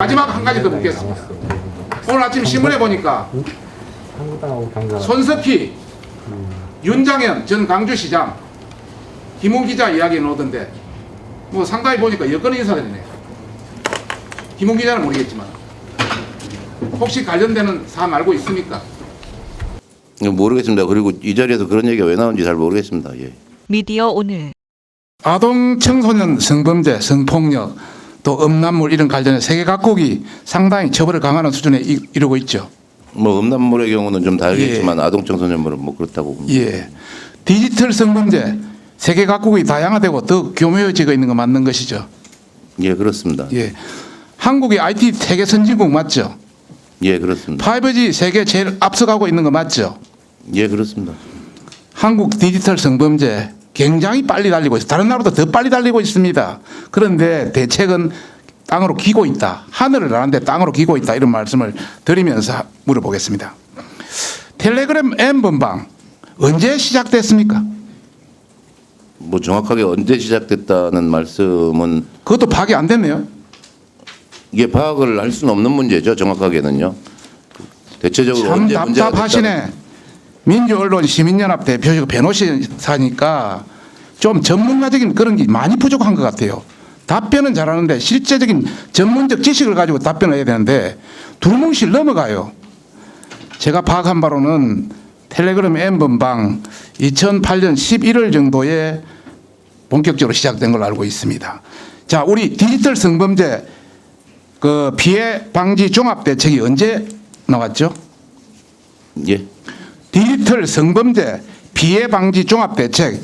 마지막 한 가지 더 묻겠습니다. 오늘 아침 신문에 보니까 손석희, 윤장현 전 강주시장, 김웅 기자 이야기 나오던데 뭐 상당히 보니까 여권 인사들이네. 김웅 기자는 모르겠지만 혹시 관련되는 사항 알고 있습니까? 모르겠습니다. 그리고 이 자리에서 그런 얘기가 왜 나온지 잘 모르겠습니다. 예. 미디어 오늘 아동 청소년 성범죄, 성폭력, 또 음란물 이런 관련해 세계 각국이 상당히 처벌을 강화하는 수준에 이- 이르고 있죠. 뭐 음란물의 경우는 좀 다르겠지만 아동 청소년물은 뭐 그렇다고 봅니다. 예. 디지털 성범죄 세계 각국이 다양화되고 더 교묘해지고 있는 거 맞는 것이죠. 예, 그렇습니다. 예. 한국이 IT 세계 선진국 맞죠? 예, 그렇습니다. 5G 세계 제일 앞서가고 있는 거 맞죠? 예, 그렇습니다. 한국 디지털 성범죄 굉장히 빨리 달리고 있어요. 다른 나라보다 더 빨리 달리고 있습니다. 그런데 대책은 땅으로 기고 있다. 하늘을 나는데 땅으로 기고 있다. 이런 말씀을 드리면서 물어보겠습니다. 텔레그램 M번방 언제 시작됐습니까? 뭐 정확하게 언제 시작됐다는 말씀은 그것도 파악이 안 됐네요. 이게 파악을 할 수는 없는 문제죠. 정확하게는요. 대체적으로 참 언제 문제가 답답하시네. 민주언론 시민연합 대표시고 변호사니까 좀 전문가적인 그런 게 많이 부족한 것 같아요. 답변은 잘하는데 실제적인 전문적 지식을 가지고 답변을 해야 되는데 두루뭉실 넘어가요. 제가 파악한 바로는 텔레그램 M번방 2008년 11월 정도에 본격적으로 시작된 걸로 알고 있습니다. 자, 우리 디지털 성범죄 그 피해 방지 종합 대책이 언제 나왔죠? 예. 디지털 성범죄 피해 방지 종합 대책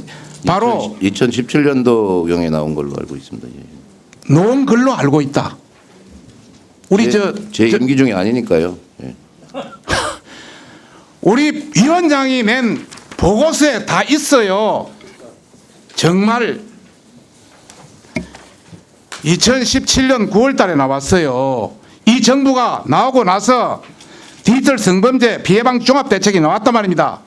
바로 2017년도 경에 나온 걸로 알고 있습니다. 예. 놓은 걸로 알고 있다. 우리 저, 제 저 임기 중에 아니니까요. 예. 우리 위원장이 낸 보고서에 다 있어요. 정말 2017년 9월 달에 나왔어요. 이 정부가 나오고 나서 디지털 성범죄 피해방 종합대책이 나왔단 말입니다.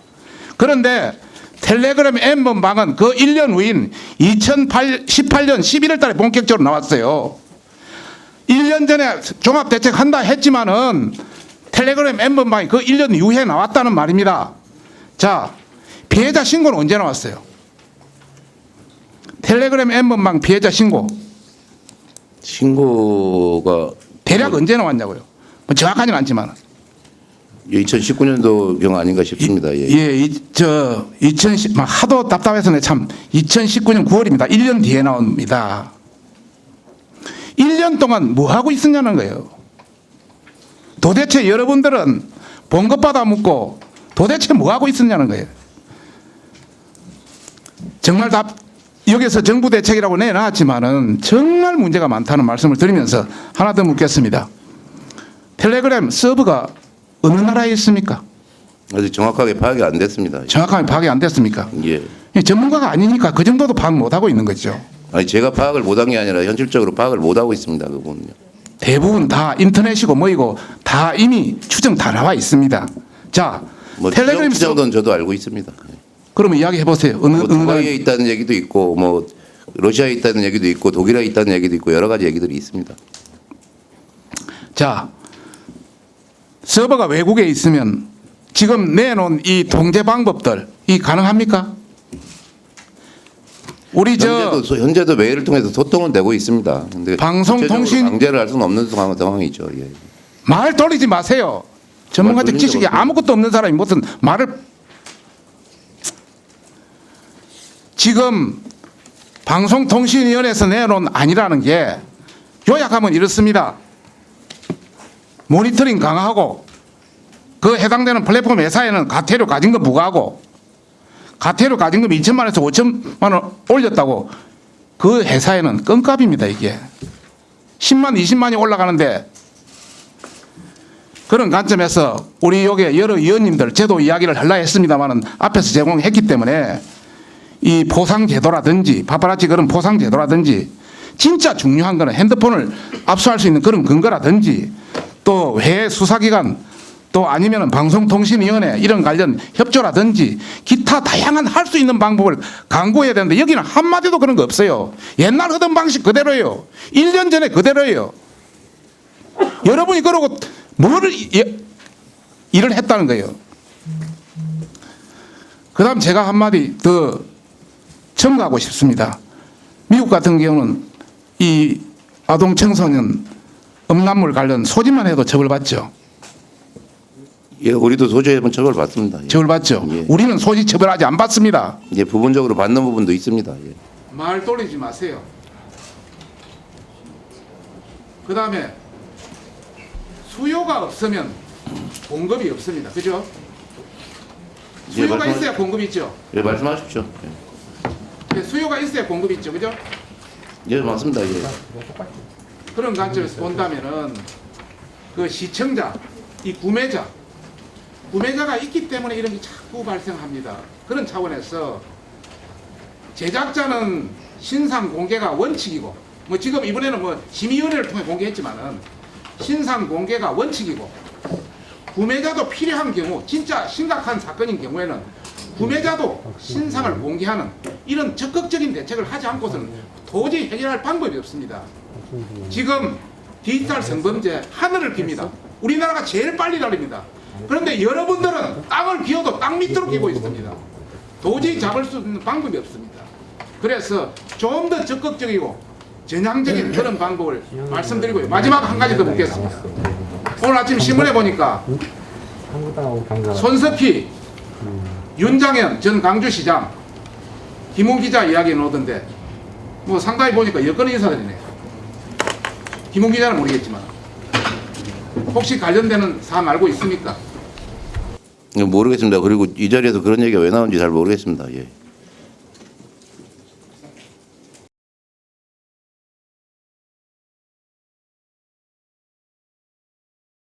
그런데 텔레그램 M번방은 그 1년 후인 2018년 11월 달에 본격적으로 나왔어요. 1년 전에 종합대책 한다 했지만은 텔레그램 M번방이 그 1년 이후에 나왔다는 말입니다. 자, 피해자 신고는 언제 나왔어요? 텔레그램 M번방 피해자 신고 신고가 대략 언제 나왔냐고요? 뭐 정확하지는 않지만 2019년도 경 아닌가 싶습니다. 예. 예, 이, 저 2010, 막 하도 답답해서 참 2019년 9월입니다. 1년 뒤에 나옵니다. 1년 동안 뭐 하고 있었냐는 거예요. 도대체 여러분들은 본것 받아 묻고 도대체 뭐 하고 있었냐는 거예요. 정말 답 여기서 정부 대책이라고 내놨지만은 정말 문제가 많다는 말씀을 드리면서 하나 더 묻겠습니다. 텔레그램 서버가 어느 나라에 있습니까? 아직 정확하게 파악이 안 됐습니다. 정확하게 파악이 안 됐습니까? 예. 전문가가 아니니까 그 정도도 파악 못 하고 있는 거죠. 아니 제가 파악을 못 한 게 아니라 현실적으로 파악을 못 하고 있습니다. 그 부분은요. 대부분 다 인터넷이고 뭐이고 다 이미 추정 다 나와 있습니다. 자, 뭐 텔레그램 추정, 서 추정도는 저도 알고 있습니다. 그러면 이야기해 보세요. 어느 뭐 두바이에 있다는 얘기도 있고 뭐 러시아에 있다는 얘기도 있고 독일에 있다는 얘기도 있고 여러 가지 얘기들이 있습니다. 자, 서버가 외국에 있으면 지금 내놓은 이 통제 방법들 이 가능합니까? 우리 저 현재도 소- 현재도 메일을 통해서 소통은 되고 있습니다. 근데 방송통신- 구체적으로 강제를 할 수는 없는 상황, 상황이죠. 예. 말 돌리지 마세요. 전문가적 지식이 없습니다. 아무것도 없는 사람이 무슨 말을 지금 방송통신위원회에서 내놓은 아니라는 게 요약하면 이렇습니다. 모니터링 강화하고 그 해당되는 플랫폼 회사에는 가태료 가진 거 부과하고 가태료 가진 금 2천만 원에서 5천만 원 올렸다고 그 회사에는 껌값입니다 이게. 10만 20만이 올라가는데 그런 관점에서 우리 여기 여러 위원님들 제도 이야기를 하려 했습니다마는 앞에서 제공했기 때문에 이 포상 제도라든지 파파라치 그런 포상 제도라든지 진짜 중요한 거는 핸드폰을 압수할 수 있는 그런 근거라든지 또 해외 수사기관 또 아니면은 방송통신위원회 이런 관련 협조라든지 기타 다양한 할 수 있는 방법을 강구해야 되는데 여기는 한마디도 그런 거 없어요. 옛날 하던 방식 그대로예요. 1년 전에 그대로예요. 여러분이 그러고 뭐를 예- 일을 했다는 거예요. 그 다음 제가 한마디 더 첨가하고 싶습니다. 미국 같은 경우는 이 아동 청소년 음란물 관련 소지만 해도 처벌받죠. 예, 우리도 소재에 한번 처벌 받습니다. 예. 처벌받죠. 예. 우리는 소지 처벌하지 안 받습니다. 예, 부분적으로 받는 부분도 있습니다. 예. 말 돌리지 마세요. 그 다음에 수요가 없으면 공급이 없습니다. 그죠? 예, 수요가 말씀하- 있어야 공급이 있죠. 예, 말씀하십시오. 예. 예, 수요가 있어야 공급이 있죠. 그죠? 예, 맞습니다. 예. 그런 관점에서 본다면은 그 시청자, 이 구매자, 구매자가 있기 때문에 이런 게 자꾸 발생합니다. 그런 차원에서 제작자는 신상 공개가 원칙이고, 뭐 지금 이번에는 뭐 심의위원회를 통해 공개했지만은 신상 공개가 원칙이고, 구매자도 필요한 경우, 진짜 심각한 사건인 경우에는 구매자도 신상을 공개하는 이런 적극적인 대책을 하지 않고서는 도저히 해결할 방법이 없습니다. 지금 디지털 성범죄 하늘을 깁니다. 우리나라가 제일 빨리 달립니다. 그런데 여러분들은 땅을 비워도 땅 밑으로 끼고 있습니다. 도저히 잡을 수 있는 방법이 없습니다. 그래서 좀 더 적극적이고 전향적인 그런 방법을 말씀드리고요. 마지막 한 가지 더 묻겠습니다. 오늘 아침 신문에 보니까 손석희, 윤장현 전 강주시장, 김웅 기자 이야기 나오던데 뭐 상당히 보니까 여권 인사들이네. 김웅 기자는 모르겠지만 혹시 관련되는 사항 알고 있습니까? 예, 모르겠습니다. 그리고 이 자리에서 그런 얘기가 왜 나온지 잘 모르겠습니다. 예.